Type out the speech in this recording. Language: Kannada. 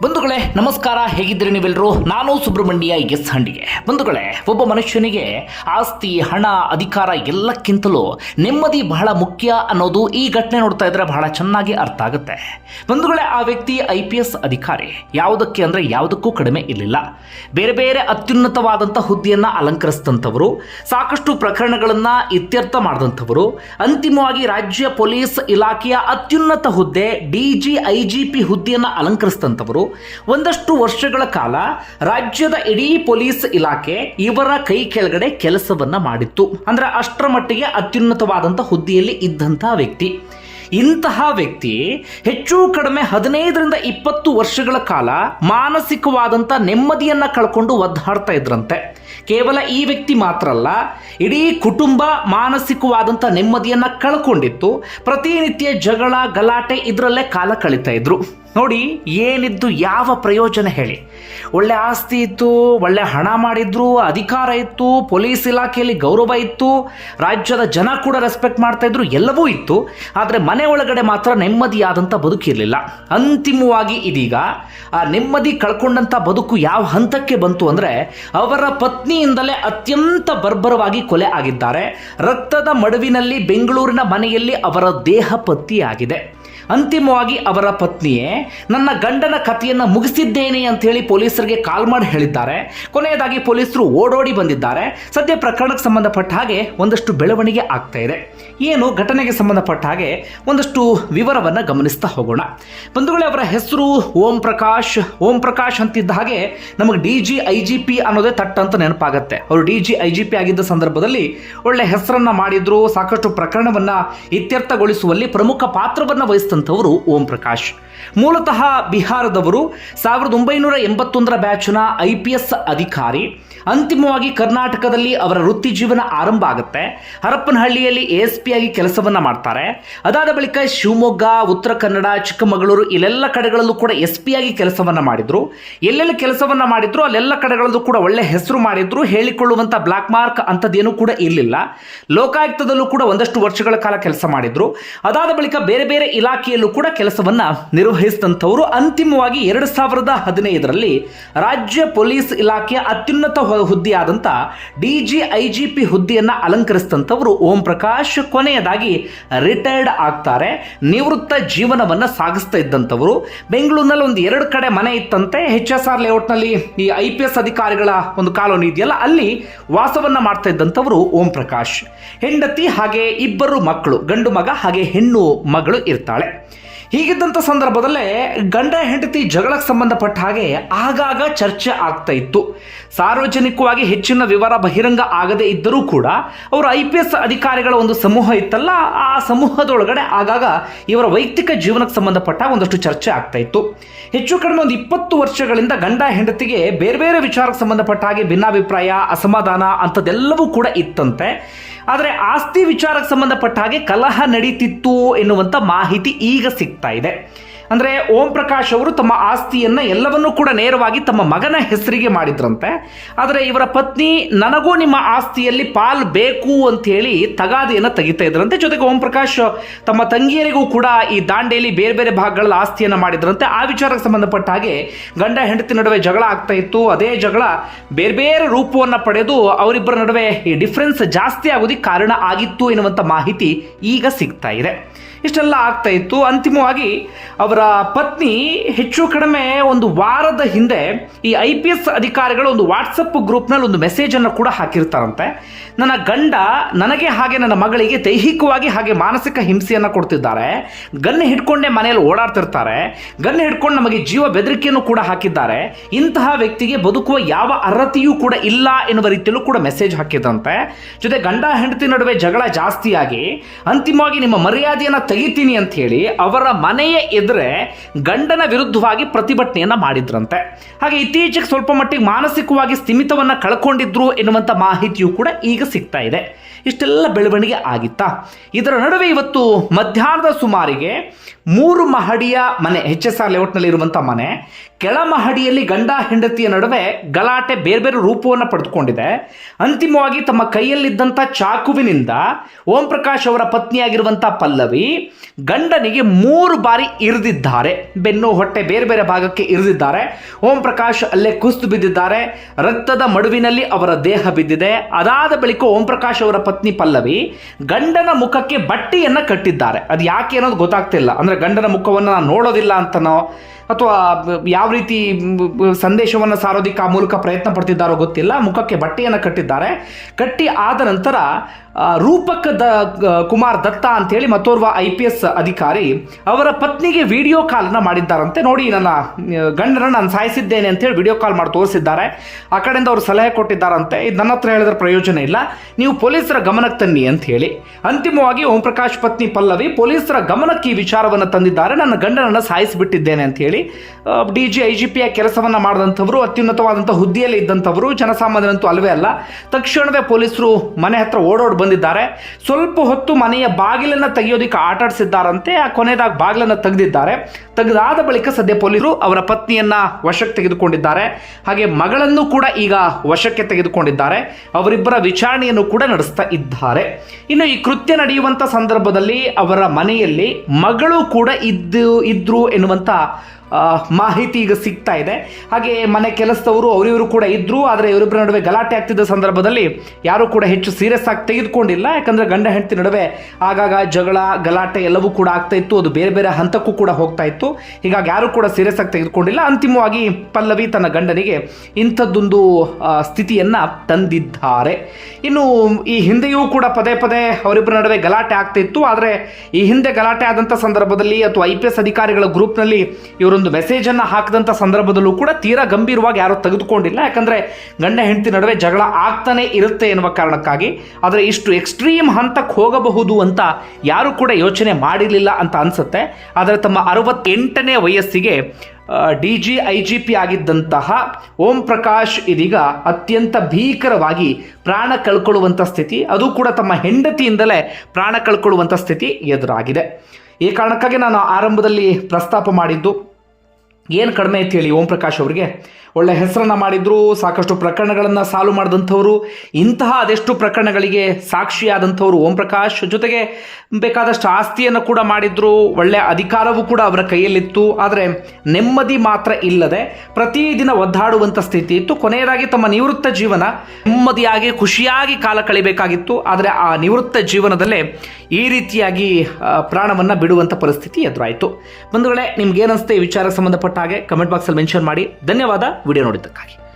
Bunda ಬಂಧುಗಳೇ, ನಮಸ್ಕಾರ, ಹೇಗಿದ್ದೀರಿ ನೀವೆಲ್ಲರೂ ನಾನು ಸುಬ್ರಹ್ಮಣ್ಯ ಎಸ್ ಹಂಡಿಗೆ ಬಂಧುಗಳೇ, ಒಬ್ಬ ಮನುಷ್ಯನಿಗೆ ಆಸ್ತಿ, ಹಣ, ಅಧಿಕಾರ ಎಲ್ಲಕ್ಕಿಂತಲೂ ನೆಮ್ಮದಿ ಬಹಳ ಮುಖ್ಯ ಅನ್ನೋದು ಈ ಘಟನೆ ನೋಡ್ತಾ ಇದ್ರೆ ಬಹಳ ಚೆನ್ನಾಗಿ ಅರ್ಥ ಆಗುತ್ತೆ. ಬಂಧುಗಳೇ, ಆ ವ್ಯಕ್ತಿ ಐ ಪಿ ಎಸ್ ಅಧಿಕಾರಿ. ಯಾವುದಕ್ಕೆ ಅಂದರೆ ಯಾವುದಕ್ಕೂ ಕಡಿಮೆ ಇರಲಿಲ್ಲ. ಬೇರೆ ಬೇರೆ ಅತ್ಯುನ್ನತವಾದಂಥ ಹುದ್ದೆಯನ್ನು ಅಲಂಕರಿಸಿದಂಥವರು, ಸಾಕಷ್ಟು ಪ್ರಕರಣಗಳನ್ನು ಇತ್ಯರ್ಥ ಮಾಡಿದಂಥವರು, ಅಂತಿಮವಾಗಿ ರಾಜ್ಯ ಪೊಲೀಸ್ ಇಲಾಖೆಯ ಅತ್ಯುನ್ನತ ಹುದ್ದೆ, D G, I G P ಹುದ್ದೆಯನ್ನು ಅಲಂಕರಿಸಿದಂಥವರು ಒಂದಷ್ಟು ವರ್ಷಗಳ ಕಾಲ ರಾಜ್ಯದ ಇಡೀ ಪೊಲೀಸ್ ಇಲಾಖೆ ಇವರ ಕೈ ಕೆಳಗಡೆ ಕೆಲಸವನ್ನ ಮಾಡಿತ್ತು. ಅಂದ್ರೆ ಅಷ್ಟರ ಮಟ್ಟಿಗೆ ಅತ್ಯುನ್ನತವಾದಂಥ ಹುದ್ದೆಯಲ್ಲಿ ಇದ್ದಂತಹ ವ್ಯಕ್ತಿ. ಇಂತಹ ವ್ಯಕ್ತಿ ಹೆಚ್ಚು ಕಡಿಮೆ ಹದಿನೈದರಿಂದ ಇಪ್ಪತ್ತು ವರ್ಷಗಳ ಕಾಲ ಮಾನಸಿಕವಾದಂಥ ನೆಮ್ಮದಿಯನ್ನ ಕಳ್ಕೊಂಡು ಒದ್ದಾಡ್ತಾ ಇದ್ರಂತೆ. ಕೇವಲ ಈ ವ್ಯಕ್ತಿ ಮಾತ್ರ ಅಲ್ಲ, ಇಡೀ ಕುಟುಂಬ ಮಾನಸಿಕವಾದಂಥ ನೆಮ್ಮದಿಯನ್ನ ಕಳ್ಕೊಂಡಿತ್ತು. ಪ್ರತಿನಿತ್ಯ ಜಗಳ ಗಲಾಟೆ ಇದರಲ್ಲೇ ಕಾಲ ಕಳೀತಾ ಇದ್ರು. ನೋಡಿ, ಏನಿದ್ದು ಯಾವ ಪ್ರಯೋಜನ ಹೇಳಿ. ಒಳ್ಳೆ ಆಸ್ತಿ ಇತ್ತು, ಒಳ್ಳೆ ಹಣ ಮಾಡಿದ್ರು, ಅಧಿಕಾರ ಇತ್ತು, ಪೊಲೀಸ್ ಇಲಾಖೆಯಲ್ಲಿ ಗೌರವ ಇತ್ತು, ರಾಜ್ಯದ ಜನ ಕೂಡ ರೆಸ್ಪೆಕ್ಟ್ ಮಾಡ್ತಾ ಇದ್ರು, ಎಲ್ಲವೂ ಇತ್ತು. ಆದರೆ ಮನೆ ಒಳಗಡೆ ಮಾತ್ರ ನೆಮ್ಮದಿಯಾದಂಥ ಬದುಕಿರಲಿಲ್ಲ ಅಂತಿಮವಾಗಿ ಇದೀಗ ಆ ನೆಮ್ಮದಿ ಕಳ್ಕೊಂಡಂಥ ಬದುಕು ಯಾವ ಹಂತಕ್ಕೆ ಬಂತು ಅಂದರೆ, ಅವರ ಪತ್ನಿಯಿಂದಲೇ ಅತ್ಯಂತ ಬರ್ಬರವಾಗಿ ಕೊಲೆ ಆಗಿದ್ದಾರೆ. ರಕ್ತದ ಮಡುವಿನಲ್ಲಿ ಬೆಂಗಳೂರಿನ ಮನೆಯಲ್ಲಿ ಅವರ ದೇಹ ಪತ್ತೆಯಾಗಿದೆ ಅಂತಿಮವಾಗಿ ಅವರ ಪತ್ನಿಯೇ, ನನ್ನ ಗಂಡನ ಕಥೆಯನ್ನು ಮುಗಿಸಿದ್ದೇನೆ ಅಂತ ಹೇಳಿ ಪೊಲೀಸರಿಗೆ ಕಾಲ್ ಮಾಡಿ ಹೇಳಿದ್ದಾರೆ. ಕೊನೆಯದಾಗಿ ಪೊಲೀಸರು ಓಡೋಡಿ ಬಂದಿದ್ದಾರೆ. ಸದ್ಯ ಪ್ರಕರಣಕ್ಕೆ ಸಂಬಂಧಪಟ್ಟ ಹಾಗೆ ಒಂದಷ್ಟು ಬೆಳವಣಿಗೆ ಆಗ್ತಾ ಇದೆ. ಏನು ಘಟನೆಗೆ ಸಂಬಂಧಪಟ್ಟ ಹಾಗೆ ಒಂದಷ್ಟು ವಿವರವನ್ನು ಗಮನಿಸ್ತಾ ಹೋಗೋಣ. ಬಂಧುಗಳೇ, ಅವರ ಹೆಸರು ಓಂ ಪ್ರಕಾಶ್ ಓಂ ಪ್ರಕಾಶ್ ಅಂತಿದ್ದ ಹಾಗೆ ನಮಗೆ D G I G P ಅನ್ನೋದೇ ತಟ್ ಅಂತ ನೆನಪಾಗುತ್ತೆ. ಅವರು D G I G P ಆಗಿದ್ದ ಸಂದರ್ಭದಲ್ಲಿ ಒಳ್ಳೆ ಹೆಸರನ್ನು ಮಾಡಿದ್ರು, ಸಾಕಷ್ಟು ಪ್ರಕರಣವನ್ನು ಇತ್ಯರ್ಥಗೊಳಿಸುವಲ್ಲಿ ಪ್ರಮುಖ ಪಾತ್ರವನ್ನು ವಹಿಸಿದಂಥವರು ಓಂ ಪ್ರಕಾಶ್. ಮೂಲತಃ ಬಿಹಾರದವರು ಸಾವಿರದ ಒಂಬೈನೂರ ಎಂಬತ್ತೊಂದರ ಬ್ಯಾಚ್ನ ಐ ಪಿ ಎಸ್ ಅಧಿಕಾರಿ. ಅಂತಿಮವಾಗಿ ಕರ್ನಾಟಕದಲ್ಲಿ ಅವರ ವೃತ್ತಿ ಜೀವನ ಆರಂಭ ಆಗುತ್ತೆ. ಹರಪ್ಪನಹಳ್ಳಿಯಲ್ಲಿ ಎ ಎಸ್ ಪಿ ಆಗಿ ಕೆಲಸವನ್ನ ಮಾಡ್ತಾರೆ. ಅದಾದ ಬಳಿಕ ಶಿವಮೊಗ್ಗ, ಉತ್ತರ ಕನ್ನಡ, ಚಿಕ್ಕಮಗಳೂರು ಇಲ್ಲೆಲ್ಲ ಕಡೆಗಳಲ್ಲೂ ಕೂಡ ಎಸ್ ಪಿ ಆಗಿ ಕೆಲಸವನ್ನ ಮಾಡಿದ್ರು. ಎಲ್ಲೆಲ್ಲ ಕೆಲಸವನ್ನ ಮಾಡಿದ್ರು ಅಲ್ಲೆಲ್ಲ ಕಡೆಗಳಲ್ಲೂ ಕೂಡ ಒಳ್ಳೆ ಹೆಸರು ಮಾಡಿದ್ರು. ಹೇಳಿಕೊಳ್ಳುವಂತ ಬ್ಲಾಕ್ ಮಾರ್ಕ್ ಅಂಥದ್ದೇನೂ ಕೂಡ ಇರಲಿಲ್ಲ. ಲೋಕಾಯುಕ್ತದಲ್ಲೂ ಕೂಡ ಒಂದಷ್ಟು ವರ್ಷಗಳ ಕಾಲ ಕೆಲಸ ಮಾಡಿದ್ರು. ಅದಾದ ಬಳಿಕ ಬೇರೆ ಬೇರೆ ಇಲಾಖೆಯಲ್ಲೂ ಕೂಡ ಕೆಲಸವನ್ನ ನಿರ್ವಹಿಸಿದಂಥವರು. ಅಂತಿಮವಾಗಿ ಎರಡು ಸಾವಿರದ ಹದಿನೈದರಲ್ಲಿ ರಾಜ್ಯ ಪೊಲೀಸ್ ಇಲಾಖೆಯ ಅತ್ಯುನ್ನತ ಹುದ್ದೆಯಾದಂಥ D G I G P ಹುದ್ದೆಯನ್ನು ಅಲಂಕರಿಸಿದಂಥವರು ಓಂ ಪ್ರಕಾಶ್ ಕೊನೆಯದಾಗಿ ರಿಟೈರ್ಡ್ ಆಗ್ತಾರೆ. ನಿವೃತ್ತ ಜೀವನವನ್ನು ಸಾಗಿಸ್ತಾ ಇದ್ದಂಥವರು. ಬೆಂಗಳೂರಿನಲ್ಲಿ ಒಂದು ಎರಡು ಕಡೆ ಮನೆ ಇತ್ತಂತೆ. ಎಚ್ ಎಸ್ ಆರ್ ಲೇಔಟ್ನಲ್ಲಿ ಈ ಐ ಪಿ ಎಸ್ ಅಧಿಕಾರಿಗಳ ಒಂದು ಕಾಲೋನಿ ಇದೆಯಲ್ಲ, ಅಲ್ಲಿ ವಾಸವನ್ನ ಮಾಡ್ತಾ ಇದ್ದಂಥವರು ಓಂ ಪ್ರಕಾಶ್. ಹೆಂಡತಿ ಹಾಗೆ ಇಬ್ಬರು ಮಕ್ಕಳು, ಗಂಡು ಮಗ ಹಾಗೆ ಹೆಣ್ಣು ಮಗಳು ಇರ್ತಾಳೆ. ಹೀಗಿದ್ದಂಥ ಸಂದರ್ಭದಲ್ಲೇ ಗಂಡ ಹೆಂಡತಿ ಜಗಳಕ್ಕೆ ಸಂಬಂಧಪಟ್ಟ ಹಾಗೆ ಆಗಾಗ ಚರ್ಚೆ ಆಗ್ತಾ ಇತ್ತು. ಸಾರ್ವಜನಿಕವಾಗಿ ಹೆಚ್ಚಿನ ವಿವರ ಬಹಿರಂಗ ಆಗದೇ ಇದ್ದರೂ ಕೂಡ ಅವರ ಐ ಪಿ ಎಸ್ ಅಧಿಕಾರಿಗಳ ಒಂದು ಸಮೂಹ ಇತ್ತಲ್ಲ, ಆ ಸಮೂಹದೊಳಗಡೆ ಆಗಾಗ ಇವರ ವೈಯಕ್ತಿಕ ಜೀವನಕ್ಕೆ ಸಂಬಂಧಪಟ್ಟ ಒಂದಷ್ಟು ಚರ್ಚೆ ಆಗ್ತಾ ಇತ್ತು. ಹೆಚ್ಚು ಕಡಿಮೆ ಒಂದು ಇಪ್ಪತ್ತು ವರ್ಷಗಳಿಂದ ಗಂಡ ಹೆಂಡತಿಗೆ ಬೇರೆ ಬೇರೆ ವಿಚಾರಕ್ಕೆ ಸಂಬಂಧಪಟ್ಟ ಹಾಗೆ ಭಿನ್ನಾಭಿಪ್ರಾಯ, ಅಸಮಾಧಾನ ಅಂಥದ್ದೆಲ್ಲವೂ ಕೂಡ ಇತ್ತಂತೆ. ಆದರೆ ಆಸ್ತಿ ವಿಚಾರಕ್ಕೆ ಸಂಬಂಧಪಟ್ಟ ಹಾಗೆ ಕಲಹ ನಡೀತಿತ್ತು ಎನ್ನುವಂಥ ಮಾಹಿತಿ ಈಗ ಸಿಗ್ತಾ ಇದೆ. ಅಂದರೆ ಓಂ ಪ್ರಕಾಶ್ ಅವರು ತಮ್ಮ ಆಸ್ತಿಯನ್ನು ಎಲ್ಲವನ್ನೂ ಕೂಡ ನೇರವಾಗಿ ತಮ್ಮ ಮಗನ ಹೆಸರಿಗೆ ಮಾಡಿದ್ರಂತೆ. ಆದರೆ ಇವರ ಪತ್ನಿ, ನನಗೂ ನಿಮ್ಮ ಆಸ್ತಿಯಲ್ಲಿ ಪಾಲ್ ಬೇಕು ಅಂತೇಳಿ ತಗಾದೆಯನ್ನು ತೆಗಿತಾ ಇದ್ರಂತೆ. ಜೊತೆಗೆ ಓಂ ಪ್ರಕಾಶ್ ತಮ್ಮ ತಂಗಿಯರಿಗೂ ಕೂಡ ಈ ದಾಂಡೇಲಿ ಬೇರೆ ಬೇರೆ ಭಾಗಗಳಲ್ಲಿ ಆಸ್ತಿಯನ್ನು ಮಾಡಿದ್ರಂತೆ. ಆ ವಿಚಾರಕ್ಕೆ ಸಂಬಂಧಪಟ್ಟ ಹಾಗೆ ಗಂಡ ಹೆಂಡತಿ ನಡುವೆ ಜಗಳ ಆಗ್ತಾ ಇತ್ತು. ಅದೇ ಜಗಳ ಬೇರೆ ಬೇರೆ ರೂಪವನ್ನು ಪಡೆದು ಅವರಿಬ್ಬರ ನಡುವೆ ಈ ಡಿಫ್ರೆನ್ಸ್ ಜಾಸ್ತಿ ಆಗೋದಕ್ಕೆ ಕಾರಣ ಆಗಿತ್ತು ಎನ್ನುವಂಥ ಮಾಹಿತಿ ಈಗ ಸಿಗ್ತಾ ಇದೆ. ಇಷ್ಟೆಲ್ಲ ಆಗ್ತಾ ಇತ್ತು. ಅಂತಿಮವಾಗಿ ಅವರ ಪತ್ನಿ ಹೆಚ್ಚು ಕಡಿಮೆ ಒಂದು ವಾರದ ಹಿಂದೆ ಈ ಐ ಪಿ ಎಸ್ ಅಧಿಕಾರಿಗಳು ಒಂದು ವಾಟ್ಸಪ್ ಗ್ರೂಪ್ನಲ್ಲಿ ಒಂದು ಮೆಸೇಜನ್ನು ಕೂಡ ಹಾಕಿರ್ತಾರಂತೆ. ನನ್ನ ಗಂಡ ನನಗೆ ಹಾಗೆ ನನ್ನ ಮಗಳಿಗೆ ದೈಹಿಕವಾಗಿ ಹಾಗೆ ಮಾನಸಿಕ ಹಿಂಸೆಯನ್ನು ಕೊಡ್ತಿದ್ದಾರೆ. ಗನ್ ಹಿಡ್ಕೊಂಡೇ ಮನೆಯಲ್ಲಿ ಓಡಾಡ್ತಿರ್ತಾರೆ. ಗನ್ ಹಿಡ್ಕೊಂಡು ನಮಗೆ ಜೀವ ಬೆದರಿಕೆಯನ್ನು ಕೂಡ ಹಾಕಿದ್ದಾರೆ. ಇಂತಹ ವ್ಯಕ್ತಿಗೆ ಬದುಕುವ ಯಾವ ಅರ್ಹತೆಯೂ ಕೂಡ ಇಲ್ಲ ಎನ್ನುವ ರೀತಿಯಲ್ಲೂ ಕೂಡ ಮೆಸೇಜ್ ಹಾಕಿದ್ದಂತೆ ಜೊತೆ ಗಂಡ ಹೆಂಡತಿ ನಡುವೆ ಜಗಳ ಜಾಸ್ತಿಯಾಗಿ. ಅಂತಿಮವಾಗಿ ನಿಮ್ಮ ಮರ್ಯಾದೆಯನ್ನು ತೆಗಿತೀನಿ ಅಂತ ಹೇಳಿ ಅವರ ಮನೆಯ ಎದುರೇ ಗಂಡನ ವಿರುದ್ಧವಾಗಿ ಪ್ರತಿಭಟನೆಯನ್ನು ಮಾಡಿದ್ರಂತೆ. ಹಾಗೆ ಇತ್ತೀಚೆಗೆ ಸ್ವಲ್ಪ ಮಟ್ಟಿಗೆ ಮಾನಸಿಕವಾಗಿ ಸ್ಥಿಮಿತವನ್ನು ಕಳ್ಕೊಂಡಿದ್ರು ಎನ್ನುವಂಥ ಮಾಹಿತಿಯು ಕೂಡ ಈಗ ಸಿಗ್ತಾ ಇದೆ. ಇಷ್ಟೆಲ್ಲ ಬೆಳವಣಿಗೆ ಆಗಿತ್ತಾ? ಇದರ ನಡುವೆ ಇವತ್ತು ಮಧ್ಯಾಹ್ನದ ಸುಮಾರಿಗೆ ಮೂರು ಮಹಡಿಯ ಮನೆ ಎಚ್ ಎಸ್ ಆರ್ ಲೇಔಟ್ನಲ್ಲಿ ಇರುವಂಥ ಮನೆ ಕೆಳ ಮಹಡಿಯಲ್ಲಿ ಗಂಡ ಹೆಂಡತಿಯ ನಡುವೆ ಗಲಾಟೆ ಬೇರೆ ಬೇರೆ ರೂಪವನ್ನು ಪಡೆದುಕೊಂಡಿದೆ. ಅಂತಿಮವಾಗಿ ತಮ್ಮ ಕೈಯಲ್ಲಿದ್ದಂಥ ಚಾಕುವಿನಿಂದ ಓಂ ಪ್ರಕಾಶ್ ಅವರ ಪತ್ನಿಯಾಗಿರುವಂಥ ಪಲ್ಲವಿ ಗಂಡನಿಗೆ ಮೂರು ಬಾರಿ ಇರಿದಿದ್ದಾರೆ. ಬೆನ್ನು ಹೊಟ್ಟೆ ಬೇರೆ ಬೇರೆ ಭಾಗಕ್ಕೆ ಇರಿದಿದ್ದಾರೆ. ಓಂ ಪ್ರಕಾಶ್ ಅಲ್ಲೇ ಕುಸಿದು ಬಿದ್ದಿದ್ದಾರೆ. ರಕ್ತದ ಮಡುವಿನಲ್ಲಿ ಅವರ ದೇಹ ಬಿದ್ದಿದೆ. ಅದಾದ ಬಳಿಕ ಓಂ ಪ್ರಕಾಶ್ ಅವರ ಪತ್ನಿ ಪಲ್ಲವಿ ಗಂಡನ ಮುಖಕ್ಕೆ ಬಟ್ಟೆಯನ್ನು ಕಟ್ಟಿದ್ದಾರೆ. ಅದು ಯಾಕೆ ಅನ್ನೋದು ಗೊತ್ತಾಗ್ತಿಲ್ಲ. ಅಂದರೆ ಗಂಡನ ಮುಖವನ್ನು ನಾನು ನೋಡೋದಿಲ್ಲ ಅಂತನೋ ಅಥವಾ ಯಾವ ರೀತಿ ಸಂದೇಶವನ್ನು ಸಾರೋದಿಕ್ಕೆ ಆ ಮೂಲಕ ಪ್ರಯತ್ನ ಪಡ್ತಿದ್ದಾರೋ ಗೊತ್ತಿಲ್ಲ. ಮುಖಕ್ಕೆ ಬಟ್ಟೆಯನ್ನು ಕಟ್ಟಿದ್ದಾರೆ. ಕಟ್ಟಿ ಆದ ನಂತರ ರೂಪಕ ದ ಕುಮಾರ್ ದತ್ತ ಅಂತೇಳಿ ಮತ್ತೋರ್ವ ಐ ಪಿ ಎಸ್ ಅಧಿಕಾರಿ ಅವರ ಪತ್ನಿಗೆ ವಿಡಿಯೋ ಕಾಲ್ನ ಮಾಡಿದ್ದಾರಂತೆ. ನೋಡಿ, ನನ್ನ ಗಂಡನ ನಾನು ಸಾಯಿಸಿದ್ದೇನೆ ಅಂತೇಳಿ ವಿಡಿಯೋ ಕಾಲ್ ಮಾಡಿ ತೋರಿಸಿದ್ದಾರೆ. ಆ ಕಡೆಯಿಂದ ಅವರು ಸಲಹೆ ಕೊಟ್ಟಿದ್ದಾರಂತೆ. ಇದು ನನ್ನ ಹತ್ರ ಹೇಳಿದ್ರೆ ಪ್ರಯೋಜನ ಇಲ್ಲ. ನೀವು ಪೊಲೀಸರ ಗಮನಕ್ಕೆ ತನ್ನಿ ಅಂತ ಹೇಳಿ ಅಂತಿಮವಾಗಿ ಓಂ ಪ್ರಕಾಶ್ ಪತ್ನಿ ಪಲ್ಲವಿ ಪೊಲೀಸರ ಗಮನಕ್ಕೆ ಈ ವಿಚಾರವನ್ನು ತಂದಿದ್ದಾರೆ. ನನ್ನ ಗಂಡನನ್ನು ಸಾಯಿಸಿಬಿಟ್ಟಿದ್ದೇನೆ ಅಂತ ಹೇಳಿ ಡಿ ಜಿ ಐ ಜಿ ಪಿಯ ಕೆಲಸವನ್ನು ಮಾಡಿದಂಥವರು ಅತ್ಯುನ್ನತವಾದಂಥ ಹುದ್ದೆಯಲ್ಲಿ ಇದ್ದಂಥವರು ಜನಸಾಮಾನ್ಯರಂತೂ ಅಲ್ಲವೇ ಅಲ್ಲ ತಕ್ಷಣವೇ ಪೊಲೀಸರು ಮನೆ ಹತ್ರ ಓಡೋಡಿ ಬಂದಿದ್ದಾರೆ. ಸ್ವಲ್ಪ ಹೊತ್ತು ಮನೆಯ ಬಾಗಿಲನ್ನು ತೆಗೆಯೋದಕ್ಕೆ ಆಟಾಡಿಸಿದ್ದಾರಂತೆ ಆ ಕೊನೆಯದಾಗಿ ಬಾಗಿಲನ್ನು ತೆಗೆದಿದ್ದಾರೆ. ತೆಗೆದಾದ ಬಳಿಕ ಸದ್ಯ ಪೊಲೀಸರು ಅವರ ಪತ್ನಿಯನ್ನ ವಶಕ್ಕೆ ತೆಗೆದುಕೊಂಡಿದ್ದಾರೆ. ಹಾಗೆ ಮಗಳನ್ನು ಕೂಡ ಈಗ ವಶಕ್ಕೆ ತೆಗೆದುಕೊಂಡಿದ್ದಾರೆ. ಅವರಿಬ್ಬರ ವಿಚಾರಣೆಯನ್ನು ಕೂಡ ನಡೆಸ್ತಾ ಇದ್ದಾರೆ. ಇನ್ನು ಈ ಕೃತ್ಯ ನಡೆಯುವಂಥ ಸಂದರ್ಭದಲ್ಲಿ ಅವರ ಮನೆಯಲ್ಲಿ ಮಗಳು ಕೂಡ ಇದ್ದು ಇದ್ರು ಎನ್ನುವಂತ ಆ, ಮಾಹಿತಿ ಈಗ ಸಿಗ್ತಾ ಇದೆ. ಹಾಗೆ ಮನೆ ಕೆಲಸದವರು ಅವರಿವರು ಕೂಡ ಇದ್ರು, ಆದರೆ ಇವರಿಬ್ಬರ ನಡುವೆ ಗಲಾಟೆ ಆಗ್ತಿದ್ದ ಸಂದರ್ಭದಲ್ಲಿ ಯಾರು ಕೂಡ ಹೆಚ್ಚು ಸೀರಿಯಸ್ ಆಗಿ ತೆಗೆದುಕೊಂಡಿಲ್ಲ. ಯಾಕಂದ್ರೆ ಗಂಡ ಹೆಂಡತಿ ನಡುವೆ ಆಗಾಗ ಜಗಳ, ಗಲಾಟೆ ಎಲ್ಲವೂ ಕೂಡ ಆಗ್ತಾ ಇತ್ತು. ಅದು ಬೇರೆ ಬೇರೆ ಹಂತಕ್ಕೂ ಕೂಡ ಹೋಗ್ತಾ ಇತ್ತು. ಹೀಗಾಗಿ ಯಾರು ಕೂಡ ಸೀರಿಯಸ್ ಆಗಿ ತೆಗೆದುಕೊಂಡಿಲ್ಲ. ಅಂತಿಮವಾಗಿ ಪಲ್ಲವಿ ತನ್ನ ಗಂಡನಿಗೆ ಇಂಥದ್ದೊಂದು ಸ್ಥಿತಿಯನ್ನು ತಂದಿದ್ದಾರೆ. ಇನ್ನು ಈ ಹಿಂದೆಯೂ ಕೂಡ ಪದೇ ಪದೇ ಅವರಿಬ್ಬರ ನಡುವೆ ಗಲಾಟೆ ಆಗ್ತಾ ಇತ್ತು. ಆದರೆ ಈ ಹಿಂದೆ ಗಲಾಟೆ ಆದಂಥ ಸಂದರ್ಭದಲ್ಲಿ ಅಥವಾ ಐ ಪಿ ಎಸ್ ಅಧಿಕಾರಿಗಳ ಗ್ರೂಪ್ನಲ್ಲಿ ಇವರೊಂದು ಮೆಸೇಜನ್ನು ಹಾಕಿದಂಥ ಸಂದರ್ಭದಲ್ಲೂ ಕೂಡ ತೀರಾ ಗಂಭೀರವಾಗಿ ಯಾರೂ ತೆಗೆದುಕೊಂಡಿಲ್ಲ. ಯಾಕಂದರೆ ಗಂಡ ಹೆಂಡತಿ ನಡುವೆ ಜಗಳ ಆಗ್ತಾನೆ ಇರುತ್ತೆ ಎನ್ನುವ ಕಾರಣಕ್ಕಾಗಿ. ಆದರೆ ಇಷ್ಟು ಎಕ್ಸ್ಟ್ರೀಮ್ ಹಂತಕ್ಕೆ ಹೋಗಬಹುದು ಅಂತ ಯಾರೂ ಕೂಡ ಯೋಚನೆ ಮಾಡಿರಲಿಲ್ಲ ಅಂತ ಅನಿಸುತ್ತೆ. ಆದರೆ ತಮ್ಮ ಅರವತ್ತೆಂಟನೇ ವಯಸ್ಸಿಗೆ D G I G P ಆಗಿದ್ದಂತಹ Om Prakash ಇದೀಗ ಅತ್ಯಂತ ಭೀಕರವಾಗಿ ಪ್ರಾಣ ಕಳ್ಕೊಳ್ಳುವಂಥ ಸ್ಥಿತಿ, ಅದು ಕೂಡ ತಮ್ಮ ಹೆಂಡತಿಯಿಂದಲೇ ಪ್ರಾಣ ಕಳ್ಕೊಳ್ಳುವಂಥ ಸ್ಥಿತಿ ಎದುರಾಗಿದೆ. ಈ ಕಾರಣಕ್ಕಾಗಿ ನಾನು ಆರಂಭದಲ್ಲಿ ಪ್ರಸ್ತಾಪ ಮಾಡಿದ್ದು ಏನು ಕಡಿಮೆ ಐತಿ ಹೇಳಿ ಓಂ ಪ್ರಕಾಶ್ ಅವರಿಗೆ? ಒಳ್ಳೆ ಹೆಸರನ್ನು ಮಾಡಿದ್ರು, ಸಾಕಷ್ಟು ಪ್ರಕರಣಗಳನ್ನು ಸಾಲ್ವ್ ಮಾಡಿದಂಥವ್ರು, ಇಂತಹ ಅದೆಷ್ಟು ಪ್ರಕರಣಗಳಿಗೆ ಸಾಕ್ಷಿಯಾದಂಥವ್ರು ಓಂ ಪ್ರಕಾಶ್? ಜೊತೆಗೆ ಬೇಕಾದಷ್ಟು ಆಸ್ತಿಯನ್ನು ಕೂಡ ಮಾಡಿದ್ರು, ಒಳ್ಳೆ ಅಧಿಕಾರವೂ ಕೂಡ ಅವರ ಕೈಯಲ್ಲಿತ್ತು, ಆದರೆ ನೆಮ್ಮದಿ ಮಾತ್ರ ಇಲ್ಲದೆ ಪ್ರತಿದಿನ ಒದ್ದಾಡುವಂಥ ಸ್ಥಿತಿ ಇತ್ತು. ಕೊನೆಯದಾಗಿ ತಮ್ಮ ನಿವೃತ್ತ ಜೀವನ ನೆಮ್ಮದಿಯಾಗಿ, ಖುಷಿಯಾಗಿ ಕಾಲ ಕಳಿಬೇಕಾಗಿತ್ತು, ಆದರೆ ಆ ನಿವೃತ್ತ ಜೀವನದಲ್ಲೇ ಈ ರೀತಿಯಾಗಿ ಪ್ರಾಣವನ್ನು ಬಿಡುವಂಥ ಪರಿಸ್ಥಿತಿ ಎದುರಾಯಿತು. ಬಂಧುಗಳೇ, ನಿಮ್ಗೆ ಏನಿಸುತ್ತೆ ಈ ವಿಚಾರಕ್ಕೆ ಸಂಬಂಧಪಟ್ಟ ಹಾಗೆ ಕಮೆಂಟ್ ಬಾಕ್ಸಲ್ಲಿ ಮೆನ್ಷನ್ ಮಾಡಿ. ಧನ್ಯವಾದ, ವಿಡಿಯೋ ನೋಡಿದ್ದಕ್ಕಾಗಿ.